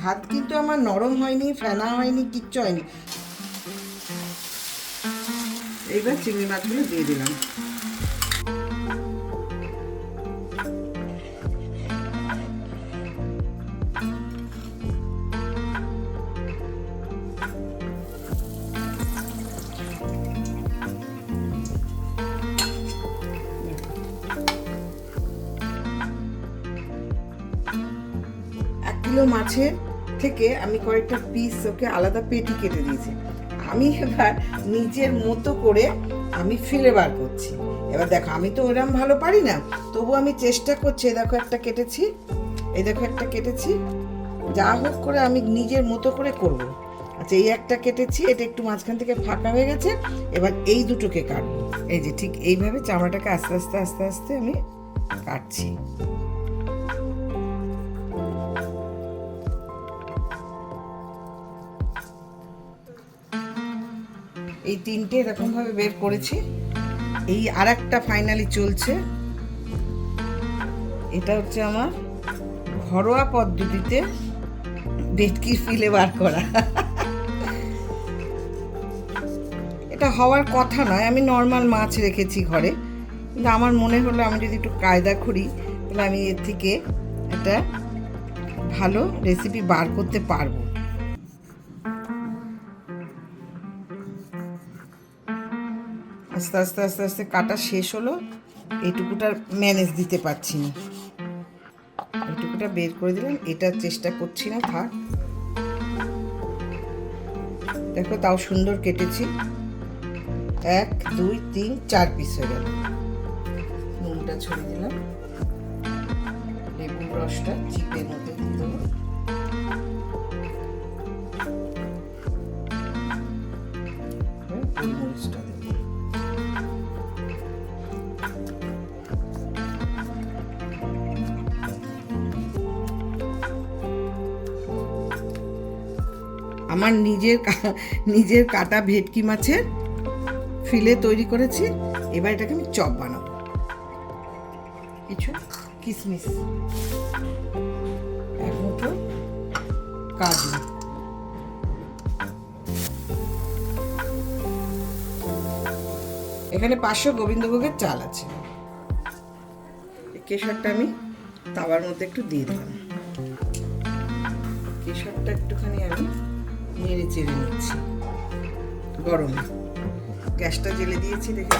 ভাত কিন্তু আমার নরম হয়নি ফেনা হয়নি কিচ্ছু হয়নি। এইবার চিংড়ি মাছগুলো দিয়ে দিলাম। মাছের থেকে আমি কয়েকটা পিস ওকে আলাদা পেটি কেটে দিয়েছি। আমি এবার নিজের মতো করে আমি ফিলে বার করছি। এবার দেখো, আমি তো ওরম ভালো পারি না, তবু আমি চেষ্টা করছি দেখো একটা কেটেছি, এই দেখো একটা কেটেছি, যা হোক করে আমি নিজের মতো করে করব। আচ্ছা এই একটা কেটেছি, এটা একটু মাঝখান থেকে ফাঁকা হয়ে গেছে, এবার এই দুটোকে কাটবো। এই যে ঠিক এইভাবে চামড়াটাকে আস্তে আস্তে আস্তে আস্তে আমি কাটছি। এই তিনটে এরকম ভাবে বের করেছি। এই আর একটা ফাইনালি চলছে। এটা হচ্ছে আমার ঘরোয়া পদ্ধতিতে ডেটকি ফিলে বার করা। এটা হওয়ার কথা নয়, আমি নর্মাল মাছ রেখেছি ঘরে। কিন্তু আমার মনে হলো আমি যদি একটু কায়দা করি, তাহলে আমি এর থেকে একটা ভালো রেসিপি বার করতে পারব। আস্তে আস্তে আস্তে আস্তে কাটা শেষ হলো এইটুকুটার ম্যানেজ দিতে পারছি না। এইটুকুটা বের করে দিলাম এটা চেষ্টা করছি না, থাক। দেখো তাও সুন্দর কেটেছি। এক, দুই, তিন, চার পিস হয়ে গেল। নুনটা ছড়িয়ে দিলাম। লেবুর রসটা চিপের মধ্যে দিয়ে দেবো। আমার নিজের নিজের কাটা ভেটকি মাছের ফিলে তৈরি করেছি। এবার এটাকে আমি চপ বানাবো। কিছু কিশমিশ এক মুঠো কাজু। এখানে পাঁচশো গোবিন্দভোগের চাল আছে। কেশরটা আমি তাওয়ার মধ্যে একটু দিয়ে দিলাম। কেশরটা একটুখানি আমি নেড়ে চেড়ে নিচ্ছি। গরম। গ্যাসটা জেলে দিয়েছি দেখে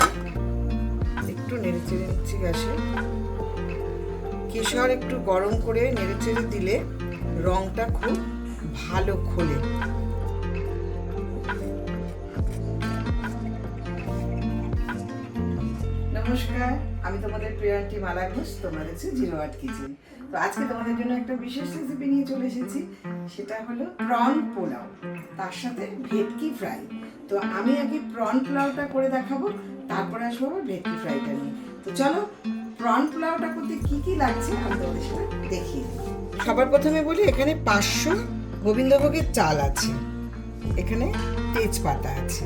একটু নেড়ে চেড়ে নিচ্ছি গ্যাসে। কেশর একটু গরম করে নেড়ে চেড়ে দিলে রংটা খুব ভালো খোলে। আমি তোমাদের প্রিয় আন্টি মালা ঘোষ, তোমরা দেখছি জিরো আর্ট কিচেন। তো আজকে তোমাদের জন্য একটা বিশেষ রেসিপি নিয়ে চলে এসেছি, সেটা হলো প্রন পোলাও, তার সাথে ভেটকি ফ্রাই। তো আমি আগে প্রন পোলাওটা করে দেখাবো, তারপরে আসব ভেটকি ফ্রাইটা নিয়ে। তো চলো, প্রন পোলাওটা করতে কি কি লাগছে আমি তোমাদের সাথে দেখিয়ে সবার প্রথমে বলি, এখানে পাঁচশো গোবিন্দভোগের চাল আছে, এখানে তেজপাতা আছে।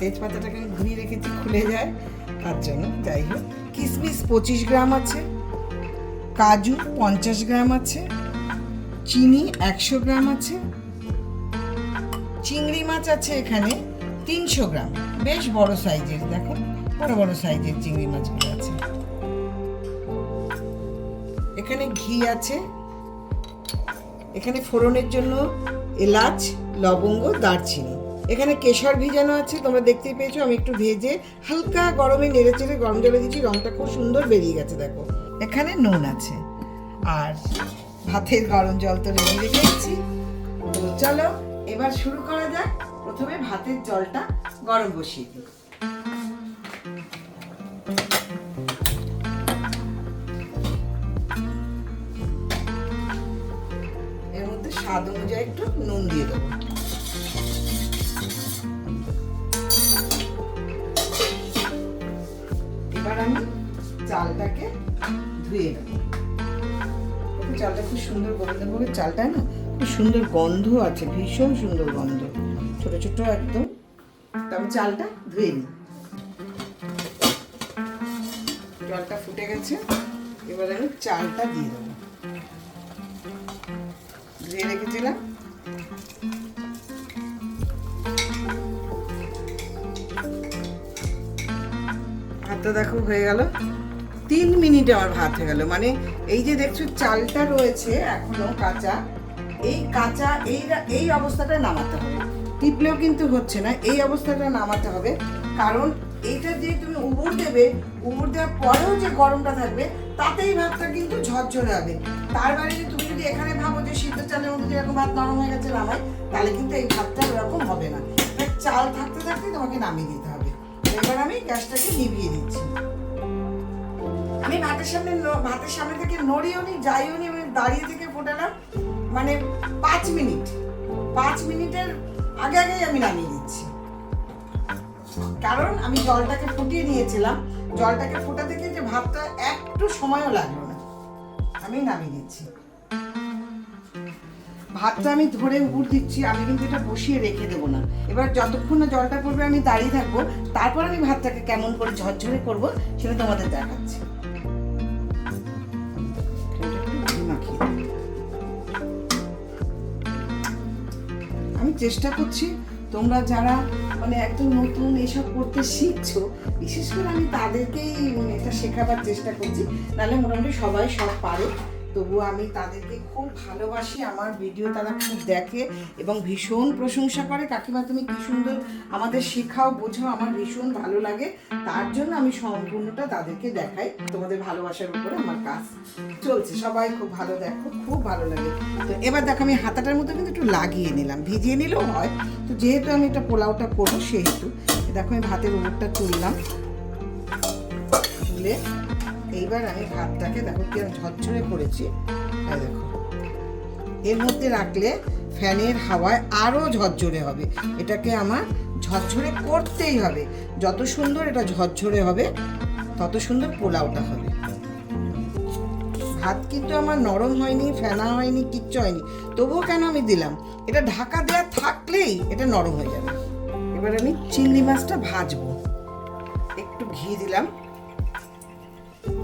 তেজপাতাটাকে আমি ঘুরিয়ে রেখেছি, খুলে যায়। তার জন্য, যাই হোক কিশমিশ পঁচিশ গ্রাম আছে, কাজু পঞ্চাশ গ্রাম আছে, চিনি একশো গ্রাম আছে, চিংড়ি মাছ আছে এখানে তিনশো গ্রাম। বেশ বড় সাইজের, দেখো, বড় বড় সাইজের চিংড়ি মাছগুলো আছে। এখানে ঘি আছে। এখানে ফোড়নের জন্য এলাচ, লবঙ্গ, দারচিনি। এখানে কেশর ভিজানো আছে, তোমরা দেখতেই পেয়েছ, আমি একটু ভেজে হালকা গরমে নেড়ে চেড়ে গরম জলে দিচ্ছি রংটা খুব সুন্দর বেরিয়ে গেছে, দেখো। এখানে নুন আছে। আর ভাতের গরম জল তো রেডি রেখেছি তো চলো, এবার শুরু করা যাক। প্রথমে ভাতের জলটা গরম বসিয়ে দিই। এর মধ্যে স্বাদ অনুযায়ী একটু নুন দিয়ে দেবো। ধুয়ে নেব চালটা খুব সুন্দর গোবিন্দভোগের চালটা না খুব সুন্দর গন্ধ আছে, ভীষণ সুন্দর গন্ধ। ছোট ছোট একদম। তো আমি চালটা ধুয়ে নিই। জলটা ফুটে গেছে, এবার আমি চালটা দিয়ে দেবো। ধুয়ে রেখেছিলাম। ভাতটা দেখো হয়ে গেল। তিন মিনিটে আমার ভাত হয়ে গেল। মানে এই যে দেখছ, চালটা রয়েছে এখনও কাঁচা। এই কাঁচা, এই এই অবস্থাটা নামাতে হবে। টিপলেও কিন্তু হচ্ছে না, এই অবস্থাটা নামাতে হবে। কারণ এইটা যে তুমি উবুর দেবে উবুর দেওয়ার পরেও যে গরমটা থাকবে, তাতেই ভাতটা কিন্তু ঝরঝরে হবে। তার বাইরে যে তুমি যদি এখানে ভাবো যে সিদ্ধ চালের মধ্যে যেরকম ভাত নরম হয়ে গেছে নামাই, তাহলে কিন্তু এই ভাতটা ওরকম হবে না। চাল থাকতে থাকতে তোমাকে নামিয়ে দিতে হবে। এবার আমি গ্যাসটাকে নিভিয়ে দিচ্ছি। আমি ভাতের সামনে ভাতের সামনে থেকে নড়িও নি, যাইও নি, আমি দাঁড়িয়ে থেকে ফোটালাম। মানে পাঁচ মিনিট। পাঁচ মিনিটের আগে আগেই আমি নামিয়ে দিচ্ছি কারণ আমি জলটাকে ফুটিয়ে নিয়েছিলাম। জলটাকে ফোটাতে গিয়ে যে ভাতটা একটু সময়ও লাগল না। আমি নামিয়ে দিচ্ছি ভাতটা আমি ধরে উপর দিচ্ছি, আমি কিন্তু এটা বসিয়ে রেখে দেবো না। এবার যতক্ষণ না জলটা পড়বে আমি দাঁড়িয়ে থাকব, তারপর আমি ভাতটাকে কেমন করে ঝরঝরে করব সেটা তোমাদের দেখাচ্ছি। চেষ্টা করছি। তোমরা যারা মানে একদম নতুন এসব করতে শিখছো বিশেষ করে আমি তাদেরকেই উম, এটা শেখাবার চেষ্টা করছি। নাহলে মোটামুটি সবাই সব পারে তবু আমি তাদেরকে খুব ভালোবাসি, আমার ভিডিও তারা খুব দেখে এবং ভীষণ প্রশংসা করে। কাকিমা, তুমি কি সুন্দর আমাদের শেখাও, বোঝাও, আমার ভীষণ ভালো লাগে। তার জন্য আমি সম্পূর্ণটা তাদেরকে দেখাই, তোমাদের ভালোবাসার উপরে আমার কাজ চলছে। সবাই খুব ভালো দেখো, খুব ভালো লাগে। তো এবার দেখো, আমি হাতাটার মধ্যে কিন্তু একটু লাগিয়ে নিলাম। ভিজিয়ে নিলেও হয়। তো যেহেতু আমি এটা পোলাওটা করব, সেহেতু। দেখো, আমি ভাতের উপরটা তুললাম। তুলে এইবার আমি ভাতটাকে দেখো কি ঝরঝরে করেছি। এই দেখো। এর মধ্যে রাখলে ফ্যানের হাওয়ায় আরও ঝরঝরে হবে। এটাকে আমার ঝরঝরে করতেই হবে। যত সুন্দর এটা ঝরঝরে হবে, তত সুন্দর পোলাওটা হবে। ভাত কিন্তু আমার নরম হয়নি, ফেনা হয়নি, কিচ্ছু হয়নি। তবুও কেন আমি দিলাম? এটা ঢাকা দেওয়া থাকলেই এটা নরম হয়ে যাবে। এবার আমি চিংড়ি মাছটা ভাজবো। একটু ঘি দিলাম।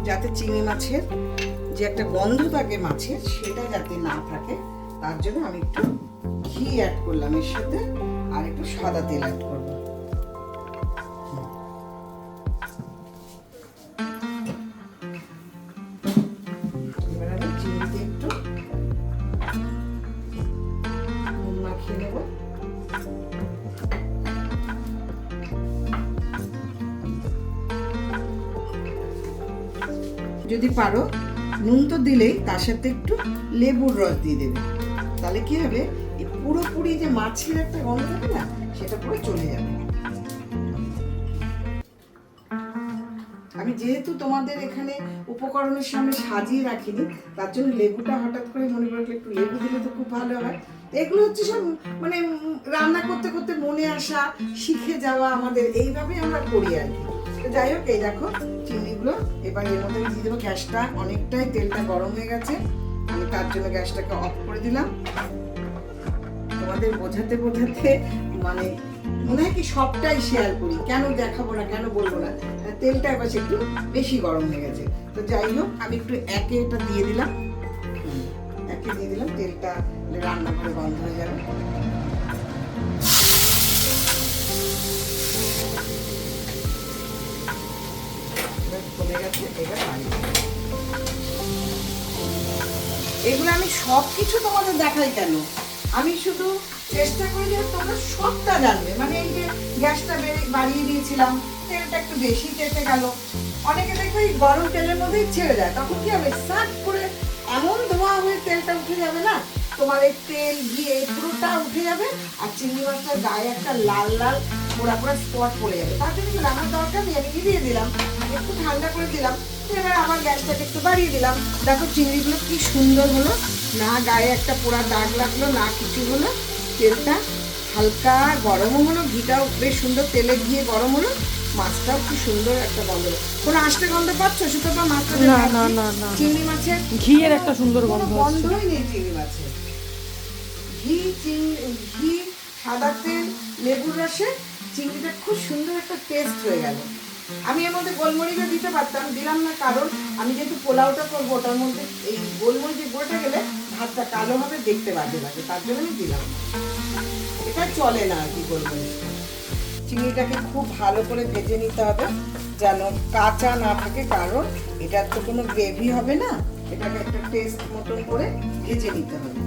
যাতে চিংড়ি মাছের যে একটা গন্ধ থাকে মাছের, সেটা যাতে না থাকে, তার জন্য আমি একটু ঘি অ্যাড করলাম এর সাথে, আর একটু সাদা তেল অ্যাড করব যদি পারো, নুন তো দিলেই তার সাথে একটু লেবুর রস দিয়ে দেবে। তাহলে কি হবে? এই পুরোপুরি যে মাছের একটা গন্ধ থাকে না, সেটা পুরো চলে যাবে। আমি যেহেতু তোমাদের এখানে উপকরণের সামনে সাজিয়ে রাখিনি, তার জন্য লেবুটা হঠাৎ করে মনে করলে একটু লেবু দিলে তো খুব ভালো হয়। এগুলো হচ্ছে সব মানে রান্না করতে করতে মনে আসা, শিখে যাওয়া আমাদের এইভাবে আমরা করি আর কি। যাই হোক, এই দেখো চিংড়িগুলো এবার এর মধ্যে দিয়ে দেবো গ্যাসটা। অনেকটাই তেলটা গরম হয়ে গেছে। আমি তার জন্য গ্যাসটাকে অফ করে দিলাম। তোমাদের বোঝাতে বোঝাতে মানে মনে হয় কি সবটাই শেয়ার করি। কেন দেখাবো না, কেন বলব না? তেলটা এবার একটু বেশি গরম হয়ে গেছে। তো যাই হোক, আমি একটু একে এটা দিয়ে দিলাম। একে দিয়ে দিলাম তেলটা। রান্না করে বন্ধ হয়ে যাবে। এগুলো আমি সব কিছু তোমাদের দেখাই কেন? আমি শুধু চেষ্টা করি যে তোমরা সবটা জানবে। মানে এই যে গ্যাসটা বেড়ে বাড়িয়ে দিয়েছিলাম, তেলটা একটু বেশি চেপে গেল। অনেকে দেখবে এই গরম তেলের মধ্যেই ছেড়ে যায় তখন কি হবে? সাট করে এমন ধোয়া হয়ে তেলটা উঠে যাবে না? তোমার এই তেল ঘিয়ে পুরোটা উঠে যাবে আর চিংড়ি মাছটার গায়ে একটা লাল লাল পোড়া পোড়া স্পট পড়ে যাবে। তার জন্য কি রান্নার দরকার নেই আমি নিভিয়ে দিলাম। একটু ঠান্ডা করে দিলাম এবার আমার গ্যাসটাকে একটু বাড়িয়ে দিলাম। দেখো চিংড়িগুলো কি সুন্দর হলো না গায়ে একটা পোড়া দাগ লাগল না কিছু হলো। তেলটা হালকা গরমও হলো ঘিটাও বেশ সুন্দর তেলে গিয়ে গরম হলো মাছটাও খুব সুন্দর একটা গন্ধ কোনো আষ্টে গন্ধ পাচ্ছ? সুতো বা মাছটা না, না, না। চিংড়ি মাছের ঘিয়ের একটা সুন্দর গন্ধ গন্ধই নেই চিংড়ি মাছের। ঘি, চিংড়ি ঘি, সাদা তেল, লেবুর রসে চিংড়িটা খুব সুন্দর একটা টেস্ট হয়ে গেল। আমি এর মধ্যে গোলমরিচও দিতে পারতাম, দিলাম না কারণ আমি যেহেতু পোলাওটা করব, ওটার মধ্যে এই গোলমরিচের গুঁড়োটা গেলে ভাতটা কালো হবে, দেখতে বাজে লাগে, তার জন্য আমি দিলাম এটা চলে না আর কি করব চিংড়িটাকে খুব ভালো করে ভেজে নিতে হবে, যেন কাঁচা না থাকে, কারণ এটার তো কোনো গ্রেভি হবে না, এটাকে একটা টেস্ট মতন করে ভেজে নিতে হবে।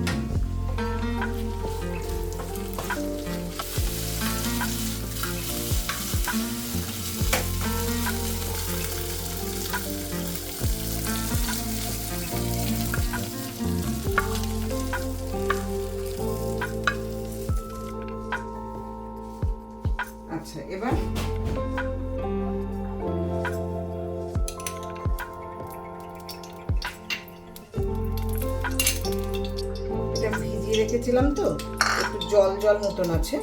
জল মতন আছে,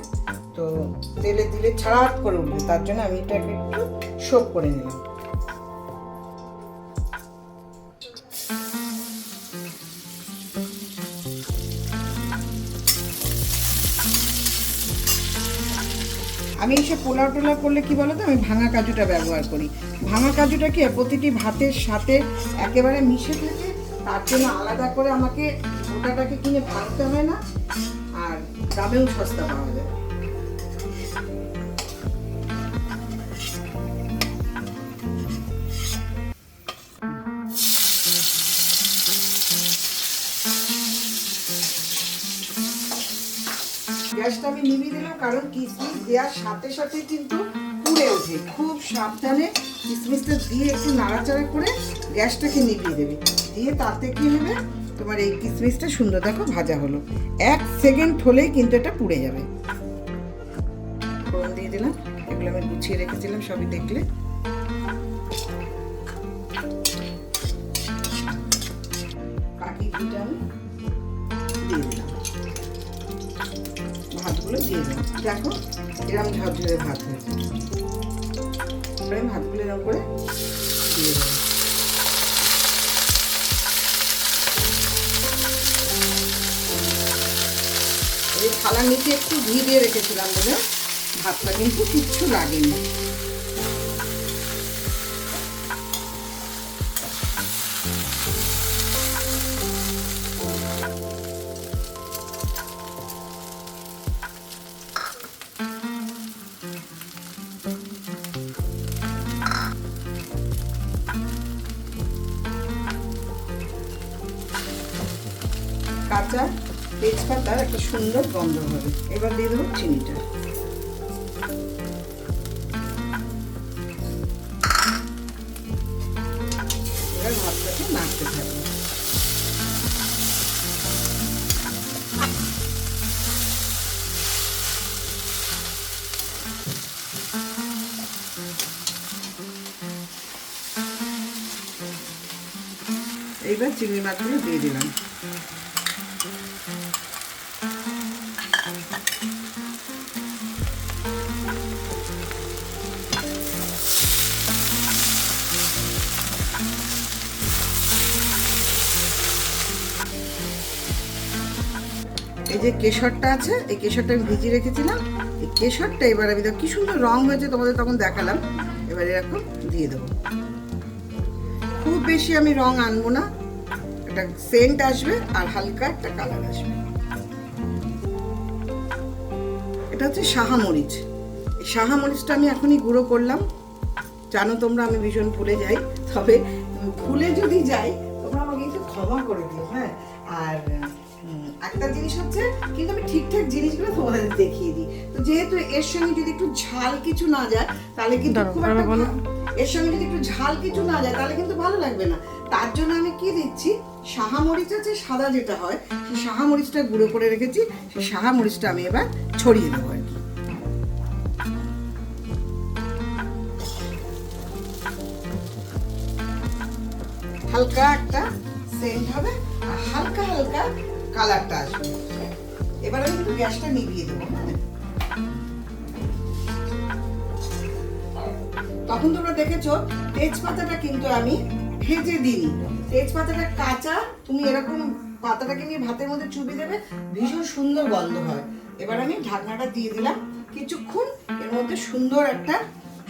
তো তেলে দিলে ছাড়াট করে উঠবে, তার জন্য আমি এটাকে একটু শোক করে নিলাম। আমি এসে পোলাও টোলা করলে কি বলতো, আমি ভাঙা কাজুটা ব্যবহার করি। ভাঙা কাজুটা কি, প্রতিটি ভাতের সাথে একেবারে মিশে থাকে তার জন্য আলাদা করে আমাকে গোটাটাকে কিনে ভাঙতে হয় না? দামেও সস্তা পাওয়া যায়। গ্যাসটা আমি নিভিয়ে দিলাম, কারণ কিশমিশ দেওয়ার সাথে সাথে কিন্তু পুড়ে ওঠে। খুব সাবধানে কিশমিশটা দিয়ে একটু নাড়াচাড়া করে গ্যাসটাকে নিভিয়ে দেবে। দিয়ে তাতে কি হবে? তোমার এই কিশমিশটা সুন্দর, দেখো ভাজা হলো। এক সেকেন্ড হলেই কিন্তু এটা পুড়ে যাবে। ফোড়ন দিয়ে দিলাম, এগুলো আমি গুছিয়ে রেখেছিলাম, সবই দেখলে। বাকি দুটো আমি দিয়ে দিলাম। ভাতগুলো দিয়ে দেবো দেখো এরকম ঝরঝরে ভাত হয়েছে। ভাতগুলো এরকম করে দিয়ে দেবো। এই থালার নিচে একটু ঘি দিয়ে রেখেছিলাম বলে ভাতটা কিন্তু কিচ্ছু লাগেনি। কাঁচা তেজপাতার একটা সুন্দর গন্ধ হবে। এবার দিয়ে দেবো চিনিটা। এবার এইবার চিংড়ি মাছগুলো দিয়ে দিলাম। এই যে কেশরটা আছে, এই কেশরটা আমি ভিজিয়ে রেখেছিলাম। এই কেশরটা এবার আমি কি সুন্দর রং হয়েছে, তোমাদের তখন দেখালাম। এবার এরকম দিয়ে দেবো। খুব বেশি আমি রং আনব না। একটা সেন্ট আসবে আর হালকা একটা কালার আসবে। এটা হচ্ছে সাহা মরিচ। এই সাহা মরিচটা আমি এখনই গুঁড়ো করলাম। জানো তোমরা, আমি ভীষণ ভুলে যাই। তবে ভুলে যদি যাই, তোমরা আমাকে একটু ক্ষমা করে দিও হ্যাঁ? আর একটা জিনিস হচ্ছে কিন্তু আমি ঠিকঠাক জিনিসগুলো তোমাদের দেখিয়ে দিই। তো যেহেতু এর সঙ্গে যদি একটু ঝাল কিছু না যায় তাহলে কিন্তু খুব একটা এর সঙ্গে যদি একটু ঝাল কিছু না যায় তাহলে কিন্তু ভালো লাগবে না। তার জন্য আমি কি দিচ্ছি সাহা মরিচ আছে সাদা যেটা হয় সেই সাহা মরিচটা গুঁড়ো করে রেখেছি সেই সাহা মরিচটা আমি এবার ছড়িয়ে দেবো আর কি। হালকা একটা সেন্ট হবে আর হালকা হালকা কালারটা আসবে। এবার আমি কিন্তু গ্যাসটা নিভিয়ে দেবো হ্যাঁ? তখন তোমরা দেখেছ, তেজপাতাটা কিন্তু আমি ভেজে দিই তেজপাতাটা কাঁচা, তুমি এরকম পাতাটাকে নিয়ে ভাতের মধ্যে চুবি দেবে, ভীষণ সুন্দর গন্ধ হয়। এবার আমি ঢাকনাটা দিয়ে দিলাম, কিছুক্ষণ এর মধ্যে সুন্দর একটা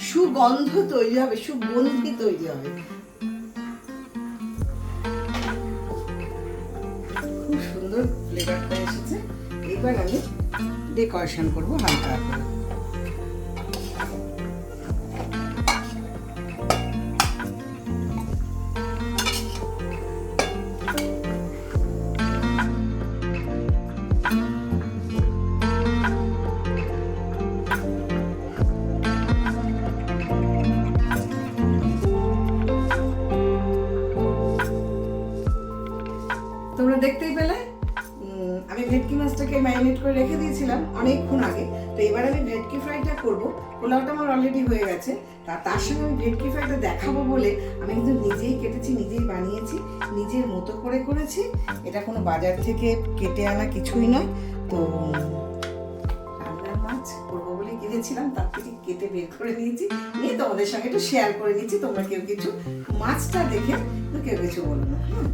সুগন্ধ তৈরি হবে, সুগন্ধি তৈরি হবে। ফ্লেভারটা এসেছে। এবার আমি ডেকোরেশন করব হালকা করে। পোলাওটা আমার অলরেডি হয়ে গেছে। তা তার সঙ্গে আমি ভেটকি ফ্রাইটা দেখাবো বলে আমি কিন্তু নিজেই কেটেছি, নিজেই বানিয়েছি, নিজের মতো করে করেছি। এটা কোনো বাজার থেকে কেটে আনা কিছুই নয়। তো রান্নার মাছ করব বলে কিনেছিলাম তার থেকে কেটে বের করে নিয়েছি। নিয়ে তোমাদের সঙ্গে একটু শেয়ার করে নিচ্ছি, তোমরা কেউ কিছু মাছটা দেখে কেউ কিছু বলো না হ্যাঁ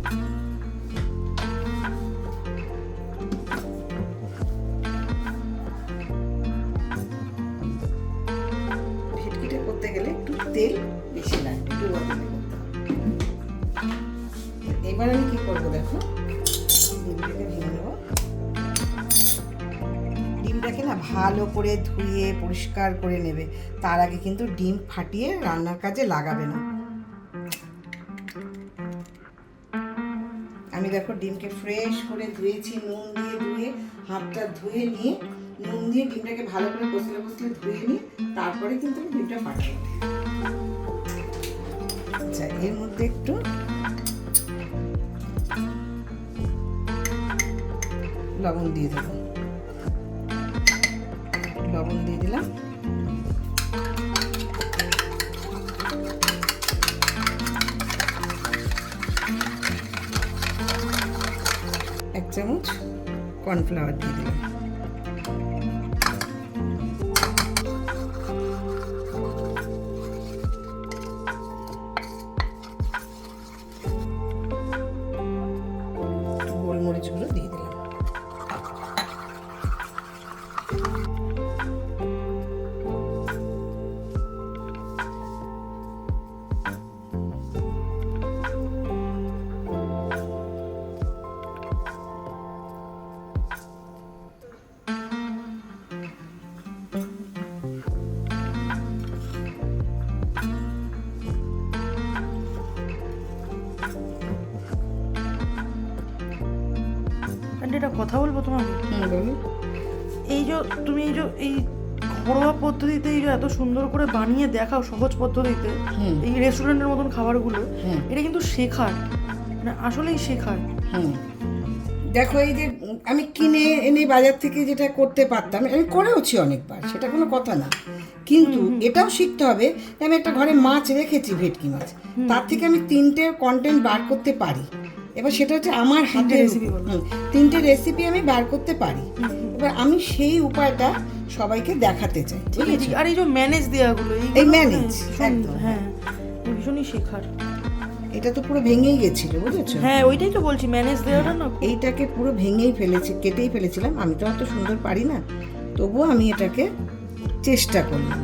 করে ধুয়ে, পরিষ্কার করে নেবে। তার আগে কিন্তু ডিম ফাটিয়ে রান্নার কাজে লাগাবে না। আমি দেখো ডিমকে ফ্রেশ করে ধুয়েছি, নুন দিয়ে ধুয়ে, হাতটা ধুয়ে নিয়ে, নুন দিয়ে ডিমটাকে ভালো করে কষলে কষলে ধুয়ে নিয়ে, তারপরে কিন্তু আমি ডিমটা ফাটাবো। আচ্ছা এর মধ্যে একটু লবণ দিয়ে দেবো। দিলাম। এক চামচ কর্নফ্লাওয়ার দিয়ে দিলাম। এই যে তুমি এই যে এই ঘরোয়া পদ্ধতিতে এই যে এত সুন্দর করে বানিয়ে দেখাও সহজ পদ্ধতিতে এই রেস্টুরেন্টের মতন খাবারগুলো এটা কিন্তু শেখার মানে আসলেই শেখার। হুম। দেখো এই যে আমি কিনে এনে বাজার থেকে যেটা করতে পারতাম আমি করেওছি অনেকবার সেটা কোনো কথা না। কিন্তু এটাও শিখতে হবে যে আমি একটা ঘরে মাছ রেখেছি ভেটকি মাছ। তার থেকে আমি তিনটে কন্টেন্ট বার করতে পারি। এবার সেটা হচ্ছে আমার হাতে রেসিপি তিনটে রেসিপি আমি বার করতে পারি। এবার আমি সেই উপায়টা সবাইকে দেখাতে চাই ঠিক আছে? আর এই যে ম্যানেজ দেওয়াগুলো এই ম্যানেজ একদম। হ্যাঁ ভীষণই শেখার। এটা তো পুরো ভেঙেই গেছিল বুঝেছ? হ্যাঁ ওইটাই তো বলছি ম্যানেজ দেওয়াটা না। এইটাকে পুরো ভেঙেই ফেলেছি কেটেই ফেলেছিলাম। আমি তো অত সুন্দর পারি না। তবুও আমি এটাকে চেষ্টা করলাম।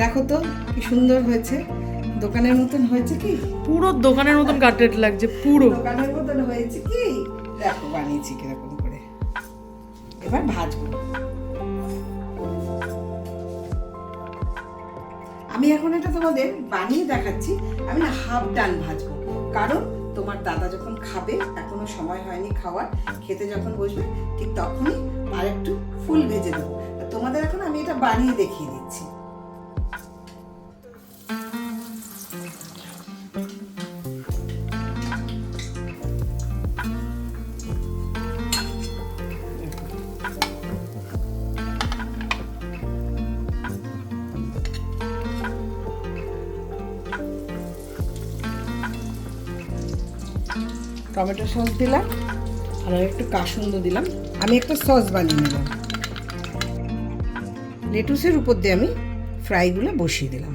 দেখো তো কি সুন্দর হয়েছে। দোকানের মতন হয়েছে কি? পুরো দোকানের মতন কাটলেট লাগছে পুরো। দোকানের মতন হয়েছে কি? দেখো বানিয়েছি কীরকম করে। এবার ভাজবো আমি এখন এটা তোমাদের বানিয়ে দেখাচ্ছি। আমি না হাফ ডান ভাজবো কারণ তোমার দাদা যখন খাবে এখনও সময় হয়নি খাওয়ার খেতে যখন বসবে ঠিক তখনই আর একটু ফুল ভেজে দেবো। তোমাদের এখন আমি এটা বানিয়ে দেখিয়ে দিচ্ছি। টমেটো সস দিলাম আর একটু কাসুন্দ দিলাম। আমি একটা সস বানিয়ে নিলাম লেটুসের উপর দিয়ে আমি ফ্রাইগুলো বসিয়ে দিলাম।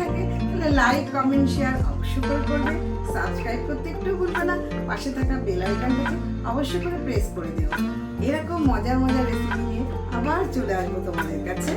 থাকে, তাহলে লাইক কমেন্ট শেয়ার অবশ্যই করে করবে। সাবস্ক্রাইব করতে একটু ভুলবে না, পাশে থাকা বেল আইকনটাকে অবশ্যই করে প্রেস করে দিও। এরকম মজার মজার রেসিপি নিয়ে আবার চলে আসব তোমাদের কাছে।